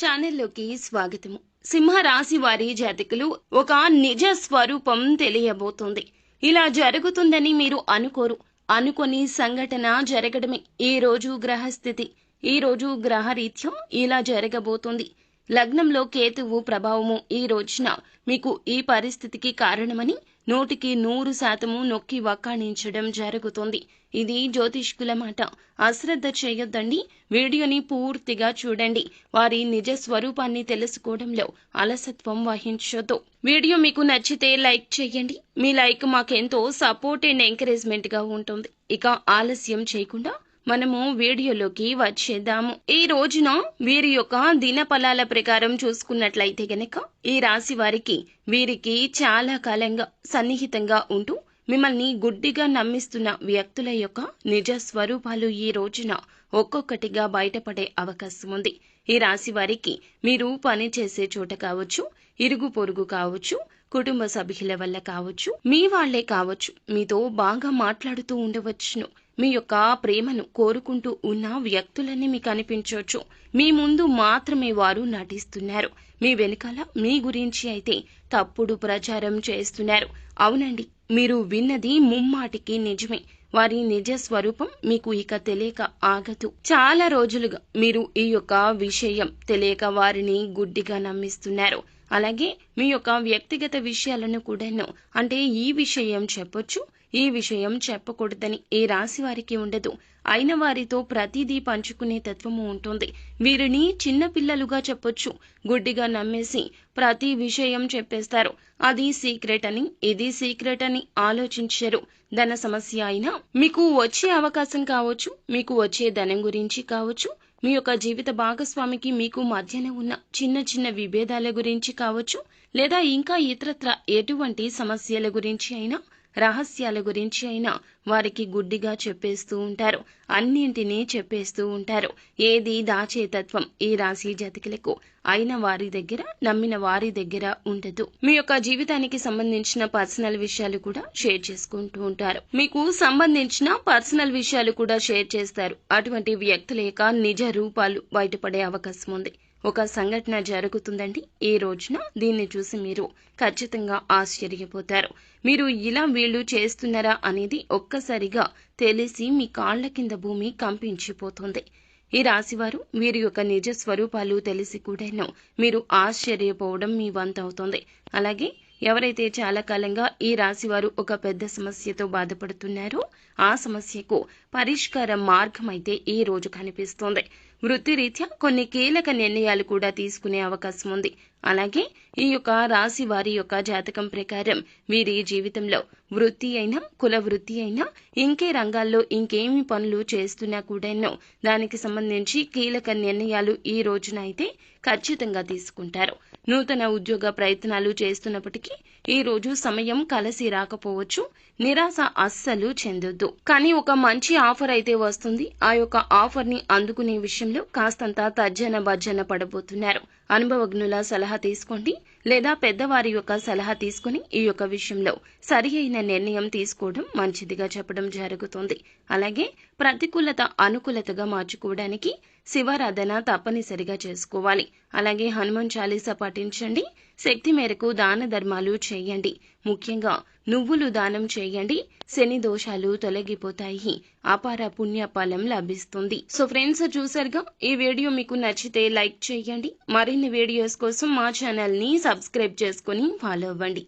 ఛానల్లోకి స్వాగతము. సింహరాశి వారి జాతకులు ఒక నిజ స్వరూపం తెలియబోతుంది. ఇలా జరుగుతుందని మీరు అనుకోరు. అనుకొని సంఘటన జరగడమే. ఈ రోజు గ్రహస్థితి ఈ రోజు గ్రహరీత్యం ఇలా జరగబోతుంది. లగ్నంలో కేతువు ప్రభావము ఈ రోజున మీకు ఈ పరిస్థితికి కారణమని నూటికి నూరు శాతము నొక్కి వక్కాణించడం జరుగుతుంది. ఇది జ్యోతిష్కుల మాట. అశ్రద్ధ చేయొద్దండి. వీడియోని పూర్తిగా చూడండి. వారి నిజ స్వరూపాన్ని తెలుసుకోవడంలో అలసత్వం వహించొద్దు. వీడియో మీకు నచ్చితే లైక్ చేయండి. మీ లైక్ మాకెంతో సపోర్ట్ అండ్ ఎంకరేజ్మెంట్గా ఉంటుంది. ఇక ఆలస్యం చేయకుండా మనము వీడియోలోకి వచ్చేద్దాము ఈ రోజున వీరి యొక్క దినఫలాల ప్రకారం చూసుకున్నట్లయితే గనక ఈ రాశి వారికి వీరికి చాలా కాలంగా సన్నిహితంగా ఉంటూ మిమ్మల్ని గుడ్డిగా నమ్మిస్తున్న వ్యక్తుల యొక్క నిజ స్వరూపాలు ఈ రోజున ఒక్కొక్కటిగా బయటపడే అవకాశం ఉంది. ఈ రాశి వారికి మీరు పని చేసే చోట కావచ్చు ఇరుగు పొరుగు కావచ్చు కుటుంబ సభ్యుల వల్ల కావచ్చు మీ వాళ్ళే కావచ్చు మీతో బాగా మాట్లాడుతూ ఉండవచ్చును. మీ యొక్క ప్రేమను కోరుకుంటూ ఉన్న వ్యక్తులన్నీ మీకు అనిపించవచ్చు. మీ ముందు మాత్రమే వారు నటిస్తున్నారు. మీ వెనకాల మీ గురించి అయితే తప్పుడు ప్రచారం చేస్తున్నారు. అవునండి మీరు విన్నది ముమ్మాటికి నిజమే. వారి నిజ స్వరూపం మీకు ఇక తెలియక ఆగదు. చాలా రోజులుగా మీరు ఈ యొక్క విషయం తెలియక వారిని గుడ్డిగా నమ్మిస్తున్నారు. అలాగే మీ యొక్క వ్యక్తిగత విషయాలను కూడాను అంటే ఈ విషయం చెప్పొచ్చు ఈ విషయం చెప్పకూడదని ఏ రాశి వారికి ఉండదు. అయిన వారితో ప్రతిదీ పంచుకునే తత్వము ఉంటుంది. వీరిని చిన్న పిల్లలుగా చెప్పొచ్చు. గుడ్డిగా నమ్మేసి ప్రతి విషయం చెప్పేస్తారు. అది సీక్రెట్ అని ఇది సీక్రెట్ అని ఆలోచించరు. ధన సమస్య అయినా మీకు వచ్చే అవకాశం కావచ్చు మీకు వచ్చే ధనం గురించి కావచ్చు మీ యొక్క జీవిత భాగస్వామికి మీకు మధ్యన ఉన్న చిన్న చిన్న విభేదాల గురించి కావచ్చు లేదా ఇంకా ఇతరత్ర ఎటువంటి సమస్యల గురించి అయినా రహస్యాల గురించి అయినా వారికి గుడ్డిగా చెప్పేస్తూ ఉంటారు. అన్నింటినీ చెప్పేస్తూ ఉంటారు. ఏది దాచే తత్వం ఈ రాశి జాతకులకు అయిన వారి దగ్గర నమ్మిన వారి దగ్గర ఉండదు. మీ యొక్క జీవితానికి సంబంధించిన పర్సనల్ విషయాలు కూడా షేర్ చేసుకుంటూ ఉంటారు. మీకు సంబంధించిన పర్సనల్ విషయాలు కూడా షేర్ చేస్తారు. అటువంటి వ్యక్తుల యొక్క నిజ రూపాలు బయటపడే అవకాశం ఉంది. ఒక సంఘటన జరుగుతుందండి. ఈ రోజున దీన్ని చూసి మీరు ఖచ్చితంగా ఆశ్చర్యపోతారు. మీరు ఇలా వీళ్ళు చేస్తున్నారా అనేది ఒక్కసారిగా తెలిసి మీ కాళ్ళ కింద భూమి కంపించిపోతుంది. ఈ రాశివారు వీరి యొక్క నిజ స్వరూపాలు తెలిసి కూడాను మీరు ఆశ్చర్యపోవడం మీ వంతవుతుంది. అలాగే ఎవరైతే చాలా కాలంగా ఈ రాశివారు ఒక పెద్ద సమస్యతో బాధపడుతున్నారో ఆ సమస్యకు పరిష్కార మార్గం అయితే ఈ రోజు కనిపిస్తోంది. వృత్తిరీత్యా కొన్ని కీలక నిర్ణయాలు కూడా తీసుకునే అవకాశం ఉంది. అలాగే ఈ యొక్క రాశి వారి యొక్క జాతకం ప్రకారం వీరి జీవితంలో వృత్తి అయినా కుల వృత్తి అయినా ఇంకే రంగాల్లో ఇంకేమి పనులు చేస్తున్నా కూడాను దానికి సంబంధించి కీలక నిర్ణయాలు ఈ రోజున అయితే ఖచ్చితంగా తీసుకుంటారు. నూతన ఉద్యోగ ప్రయత్నాలు చేస్తున్నప్పటికీ ఈ రోజు సమయం కలిసి రాకపోవచ్చు. నిరాశ అస్సలు చెందొద్దు. కానీ ఒక మంచి ఆఫర్ అయితే వస్తుంది. ఆ యొక్క ఆఫర్ని అందుకునే విషయంలో కాస్తంత తర్జన భర్జన పడబోతున్నారు. అనుభవజ్ఞుల సలహా తీసుకోండి లేదా పెద్దవారి యొక్క సలహా తీసుకుని ఈ యొక్క విషయంలో సరి అయిన నిర్ణయం తీసుకోవడం మంచిదిగా చెప్పడం జరుగుతుంది. అలాగే ప్రతికూలత అనుకూలతగా మార్చుకోవడానికి శివారాధన తప్పనిసరిగా చేసుకోవాలి. అలాగే హనుమాన్ చాలీసా పాటించండి. శక్తి మేరకు దాన ధర్మాలు చేయండి. ముఖ్యంగా నువ్వులు దానం చేయండి. శని దోషాలు తొలగిపోతాయి. అపార పుణ్య ఫలం లభిస్తుంది. సో ఫ్రెండ్స్ చూసారుగా? ఈ వీడియో మీకు నచ్చితే లైక్ చేయండి. మరిన్ని వీడియోస్ కోసం మా ఛానల్ని సబ్స్క్రైబ్ చేసుకుని ఫాలో అవ్వండి.